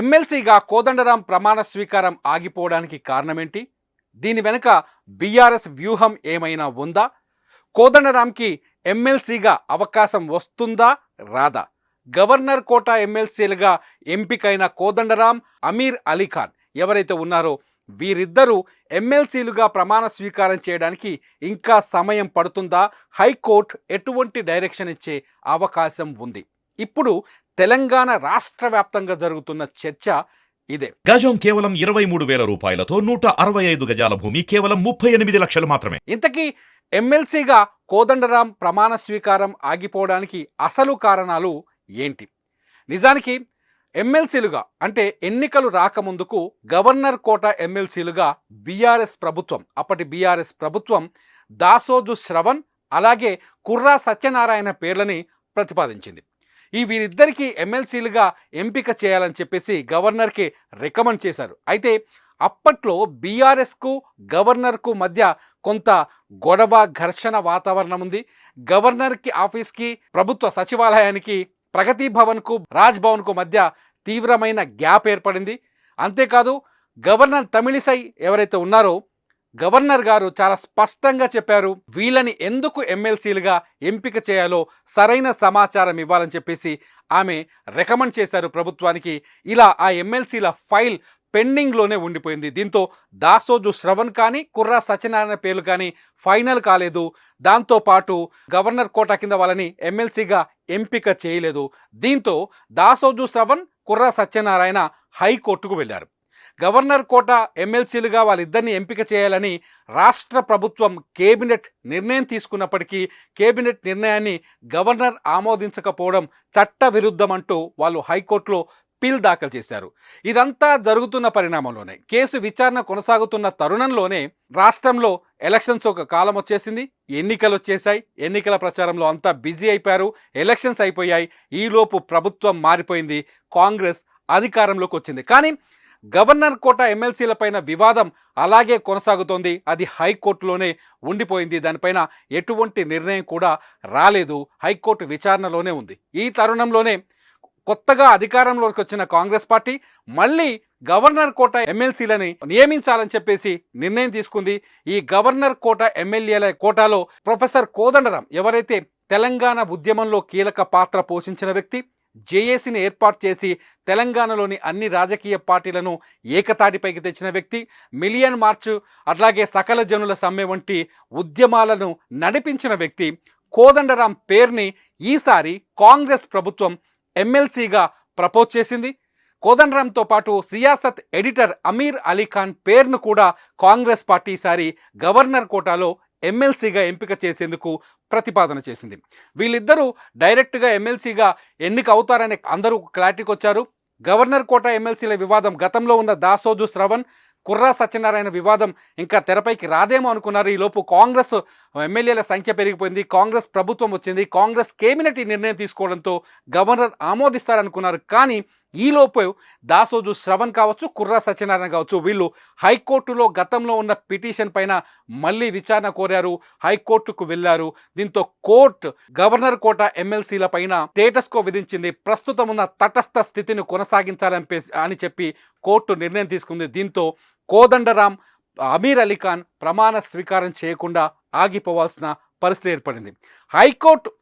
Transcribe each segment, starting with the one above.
ఎమ్మెల్సీగా కోదండరాం ప్రమాణ స్వీకారం ఆగిపోవడానికి కారణమేంటి? దీని వెనుక బీఆర్ఎస్ వ్యూహం ఏమైనా ఉందా? కోదండరాంకి ఎమ్మెల్సీగా అవకాశం వస్తుందా? రాదా. గవర్నర్ కోటా ఎమ్మెల్సీలుగా ఎంపికైన కోదండరాం అమీర్ అలీఖాన్ ఎవరైతే ఉన్నారో వీరిద్దరూ ఎమ్మెల్సీలుగా ప్రమాణ స్వీకారం చేయడానికి ఇంకా సమయం పడుతుందా? హైకోర్టు ఎటువంటి డైరెక్షన్ ఇచ్చే అవకాశం ఉంది. ఇప్పుడు తెలంగాణ రాష్ట్ర వ్యాప్తంగా జరుగుతున్న చర్చ ఇదే. గజం కేవలం ఇరవై మూడు వేల రూపాయలతో నూట అరవై ఐదు గజాల భూమి కేవలం ముప్పై ఎనిమిది లక్షలు మాత్రమే. ఇంతకీ ఎమ్మెల్సీగా కోదండరాం ప్రమాణ స్వీకారం ఆగిపోవడానికి అసలు కారణాలు ఏంటి? నిజానికి ఎమ్మెల్సీలుగా అంటే ఎన్నికలు రాకముందుకు గవర్నర్ కోట ఎమ్మెల్సీలుగా బీఆర్ఎస్ ప్రభుత్వం అప్పటి బీఆర్ఎస్ ప్రభుత్వం దాసోజు శ్రవణ్ అలాగే కుర్రా సత్యనారాయణ పేర్లని ప్రతిపాదించింది. ఈ వీరిద్దరికీ ఎమ్మెల్సీలుగా ఎంపిక చేయాలని చెప్పేసి గవర్నర్కి రికమెండ్ చేశారు. అయితే అప్పట్లో బీఆర్ఎస్కు గవర్నర్కు మధ్య కొంత గొడవ ఘర్షణ వాతావరణం ఉంది. గవర్నర్కి ఆఫీస్కి ప్రభుత్వ సచివాలయానికి ప్రగతి భవన్కు రాజ్ భవన్కు మధ్య తీవ్రమైన గ్యాప్ ఏర్పడింది. అంతేకాదు గవర్నర్ తమిళిసై ఎవరైతే ఉన్నారో గవర్నర్ గారు చాలా స్పష్టంగా చెప్పారు వీళ్ళని ఎందుకు ఎమ్మెల్సీలుగా ఎంపిక చేయాలో సరైన సమాచారం ఇవ్వాలని చెప్పేసి ఆమె రికమెండ్ చేశారు ప్రభుత్వానికి. ఇలా ఆ ఎమ్మెల్సీల ఫైల్ పెండింగ్లోనే ఉండిపోయింది. దీంతో దాసోజు శ్రవణ్ కానీ కుర్రా సత్యనారాయణ పేర్లు కానీ ఫైనల్ కాలేదు. దాంతోపాటు గవర్నర్ కోటా కింద వాళ్ళని ఎమ్మెల్సీగా ఎంపిక చేయలేదు. దీంతో దాసోజు శ్రవణ్ కుర్రా సత్యనారాయణ హైకోర్టుకు వెళ్ళారు. గవర్నర్ కోట ఎమ్మెల్సీలుగా వాళ్ళిద్దరిని ఎంపిక చేయాలని రాష్ట్ర ప్రభుత్వం కేబినెట్ నిర్ణయం తీసుకున్నప్పటికీ కేబినెట్ నిర్ణయాన్ని గవర్నర్ ఆమోదించకపోవడం చట్టవిరుద్ధమంటూ వాళ్ళు హైకోర్టులో పిల్ దాఖలు చేశారు. ఇదంతా జరుగుతున్న పరిణామంలోనే. కేసు విచారణ కొనసాగుతున్న తరుణంలోనే రాష్ట్రంలో ఎలక్షన్స్ ఒక కాలం వచ్చేసింది. ఎన్నికలు వచ్చేసాయి ఎన్నికల ప్రచారంలో అంతా బిజీ అయిపోయారు. ఎలక్షన్స్ అయిపోయాయి. ఈలోపు ప్రభుత్వం మారిపోయింది. కాంగ్రెస్ అధికారంలోకి వచ్చింది. కానీ గవర్నర్ కోట ఎమ్మెల్సీల పైన వివాదం అలాగే కొనసాగుతోంది. అది హైకోర్టులోనే ఉండిపోయింది. దానిపైన ఎటువంటి నిర్ణయం కూడా రాలేదు. హైకోర్టు విచారణలోనే ఉంది. ఈ తరుణంలోనే కొత్తగా అధికారంలోకి వచ్చిన కాంగ్రెస్ పార్టీ మళ్ళీ గవర్నర్ కోట ఎమ్మెల్సీలని నియమించాలని చెప్పేసి నిర్ణయం తీసుకుంది. ఈ గవర్నర్ కోట ఎమ్మెల్యేల కోటాలో ప్రొఫెసర్ కోదండరాం ఎవరైతే తెలంగాణ ఉద్యమంలో కీలక పాత్ర పోషించిన వ్యక్తి జేఏసీని ఏర్పాటు చేసి తెలంగాణలోని అన్ని రాజకీయ పార్టీలను ఏకతాటిపైకి తెచ్చిన వ్యక్తి మిలియన్ మార్చ్ అట్లాగే సకల జనుల సమ్మె వంటి ఉద్యమాలను నడిపించిన వ్యక్తి కోదండరాం పేరుని ఈసారి కాంగ్రెస్ ప్రభుత్వం ఎమ్మెల్సీగా ప్రపోజ్ చేసింది. కోదండరాంతో పాటు సియాసత్ ఎడిటర్ అమీర్ అలీ ఖాన్ పేరును కూడా కాంగ్రెస్ పార్టీ ఈసారి గవర్నర్ కోటాలో ఎమ్మెల్సీగా ఎంపిక చేసేందుకు ప్రతిపాదన చేసింది. వీళ్ళిద్దరూ డైరెక్ట్గా ఎమ్మెల్సీగా ఎన్నిక అవుతారని అందరూ క్లారిటీకి వచ్చారు గవర్నర్ కోట ఎమ్మెల్సీల వివాదం గతంలో ఉన్న దాసోజు శ్రవణ్ కుర్రా సత్యనారాయణ వివాదం ఇంకా తెరపైకి రాదేమో అనుకున్నారు. ఈలోపు కాంగ్రెస్ ఎమ్మెల్యేల సంఖ్య పెరిగిపోయింది. కాంగ్రెస్ ప్రభుత్వం వచ్చింది. కాంగ్రెస్ కేబినెట్ ఈ నిర్ణయం తీసుకోవడంతో గవర్నర్ ఆమోదిస్తారనుకున్నారు. కానీ ఈలోపు దాసోజు శ్రవణ్ కావచ్చు కుర్రా సత్యనారాయణ కావచ్చు వీళ్ళు హైకోర్టులో గతంలో ఉన్న పిటిషన్ పైన మళ్ళీ విచారణ కోరారు హైకోర్టుకు వెళ్ళారు దీంతో కోర్టు గవర్నర్ కోట ఎమ్మెల్సీల పైన స్టేటస్కో విధించింది. ప్రస్తుతం ఉన్న తటస్థ స్థితిని కొనసాగించాలని పే- అని చెప్పి కోర్టు నిర్ణయం తీసుకుంది. దీంతో కోదండరాం అమీర్ అలీ ఖాన్ ప్రమాణ స్వీకారం చేయకుండా ఆగిపోవాల్సిన పరిస్థితి ఏర్పడింది. హైకోర్టు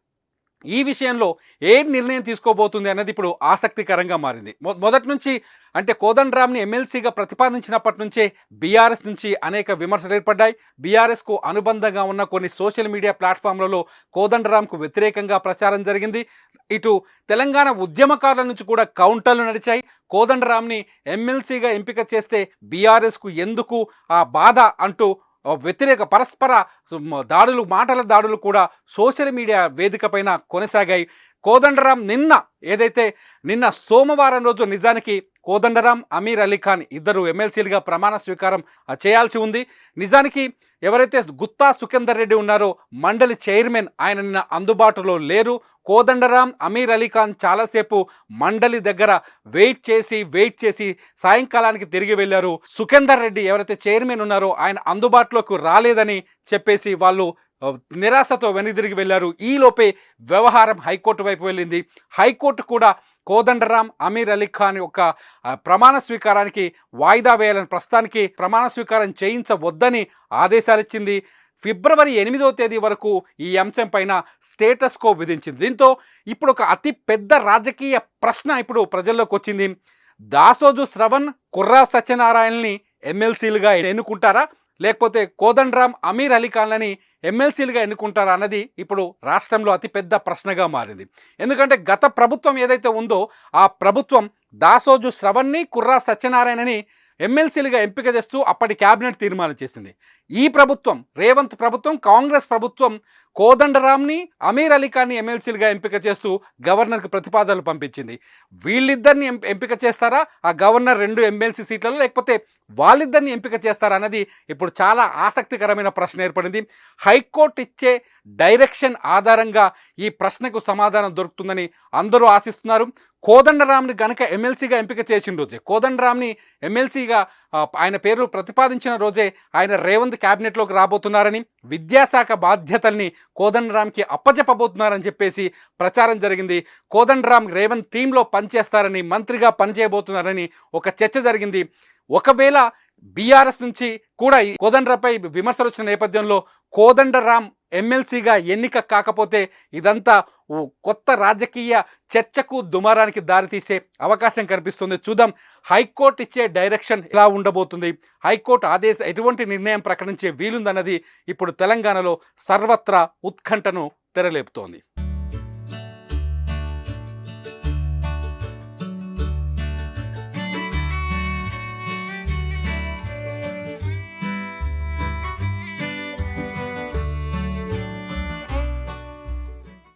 ఈ విషయంలో ఏం నిర్ణయం తీసుకోబోతుంది అన్నది ఇప్పుడు ఆసక్తికరంగా మారింది. మొ- మొదటి నుంచి అంటే కోదండరామ్ని ఎమ్మెల్సీగా ప్రతిపాదించినప్పటి నుంచే బీఆర్ఎస్ నుంచి అనేక విమర్శలు ఏర్పడ్డాయి. బీఆర్ఎస్కు అనుబంధంగా ఉన్న కొన్ని సోషల్ మీడియా ప్లాట్ఫామ్లలో కోదండరామ్కు వ్యతిరేకంగా ప్రచారం జరిగింది. ఇటు తెలంగాణ ఉద్యమకారుల నుంచి కూడా కౌంటర్లు నడిచాయి. కోదండరామ్ని ఎమ్మెల్సీగా ఎంపిక చేస్తే బీఆర్ఎస్కు ఎందుకు ఆ బాధ అంటూ వ్యతిరేక పరస్పర దాడులు మాటల దాడులు కూడా సోషల్ మీడియా వేదిక పైన కొనసాగాయి. కోదండరాం నిన్న ఏదైతే నిన్న సోమవారం రోజు నిజానికి కోదండరాం అమీర్ అలీ ఖాన్ ఇద్దరు ఎమ్మెల్సీలుగా ప్రమాణ స్వీకారం చేయాల్సి ఉంది. నిజానికి ఎవరైతే గుత్తా సుఖేందర్ రెడ్డి ఉన్నారో మండలి చైర్మన్ ఆయన నిన్న అందుబాటులో లేరు. కోదండరాం అమీర్ అలీ ఖాన్ చాలాసేపు మండలి దగ్గర వెయిట్ చేసి వెయిట్ చేసి సాయంకాలానికి తిరిగి వెళ్ళారు. సుఖేందర్ రెడ్డి ఎవరైతే చైర్మన్ ఉన్నారో ఆయన అందుబాటులోకి రాలేదని చెప్పేసి వాళ్ళు నిరాశతో వెనుదిరిగి వెళ్ళారు. ఈలోపే వ్యవహారం హైకోర్టు వైపు వెళ్ళింది. హైకోర్టు కూడా కోదండరాం అమీర్ అలీ ఖాన్ యొక్క ప్రమాణ స్వీకారానికి వాయిదా వేయాలని ప్రస్తుతానికి ప్రమాణ స్వీకారం చేయించవద్దని ఆదేశాలిచ్చింది ఫిబ్రవరి ఎనిమిదవ తేదీ వరకు ఈ అంశం పైన స్టేటస్ కో విధించింది. దీంతో ఇప్పుడు ఒక అతి పెద్ద రాజకీయ ప్రశ్న ఇప్పుడు ప్రజల్లోకి వచ్చింది. దాసోజు శ్రవణ్ కుర్రా సత్యనారాయణని ఎమ్మెల్సీలుగా ఎన్నుకుంటారా? లేకపోతే కోదండరామ్ అమీర్ అలీ ఖాన్లని ఎమ్మెల్సీలుగా ఎన్నుకుంటారా అన్నది ఇప్పుడు రాష్ట్రంలో అతిపెద్ద ప్రశ్నగా మారింది. ఎందుకంటే గత ప్రభుత్వం ఏదైతే ఉందో ఆ ప్రభుత్వం దాసోజు శ్రవణ్ని కుర్రా సత్యనారాయణని ఎమ్మెల్సీలుగా ఎంపిక చేస్తూ అప్పటి కేబినెట్ తీర్మానం చేసింది. ఈ ప్రభుత్వం రేవంత్ ప్రభుత్వం కాంగ్రెస్ ప్రభుత్వం కోదండరామ్ని అమీర్ అలీఖాన్ని ఎమ్మెల్సీలుగా ఎంపిక చేస్తూ గవర్నర్కి ప్రతిపాదనలు పంపించింది. వీళ్ళిద్దరిని ఎంపిక చేస్తారా? ఆ గవర్నర్ రెండు ఎమ్మెల్సీ సీట్లలో లేకపోతే వాళ్ళిద్దరిని ఎంపిక చేస్తారా అన్నది ఇప్పుడు చాలా ఆసక్తికరమైన ప్రశ్న ఏర్పడింది. హైకోర్టు ఇచ్చే డైరెక్షన్ ఆధారంగా ఈ ప్రశ్నకు సమాధానం దొరుకుతుందని అందరూ ఆశిస్తున్నారు. కోదండరామ్ని గనక ఎమ్మెల్సీగా ఎంపిక చేసిన రోజే కోదండరామ్ని ఎమ్మెల్సీగా ఆయన పేరు ప్రతిపాదించిన రోజే ఆయన రేవంత్ క్యాబినెట్లోకి రాబోతున్నారని విద్యాశాఖ బాధ్యతల్ని కోదండరామ్కి అప్పచెప్పబోతున్నారని చెప్పేసి ప్రచారం జరిగింది. కోదండరామ్ రేవంత్ టీంలో పనిచేస్తారని మంత్రిగా పనిచేయబోతున్నారని ఒక చర్చ జరిగింది. ఒకవేళ బీఆర్ఎస్ నుంచి కూడా ఈ కోదండ్రపై విమర్శలు వచ్చిన నేపథ్యంలో కోదండరామ్ ఎమ్మెల్సీగా ఎన్నిక కాకపోతే ఇదంతా ఓ కొత్త రాజకీయ చర్చకు దుమారానికి దారితీసే అవకాశం కనిపిస్తుంది. చూద్దాం హైకోర్టు ఇచ్చే డైరెక్షన్ ఎలా ఉండబోతుంది? హైకోర్టు ఆదేశ ఎటువంటి నిర్ణయం ప్రకటించే వీలుందన్నది ఇప్పుడు తెలంగాణలో సర్వత్రా ఉత్కంఠను తెరలేపుతోంది.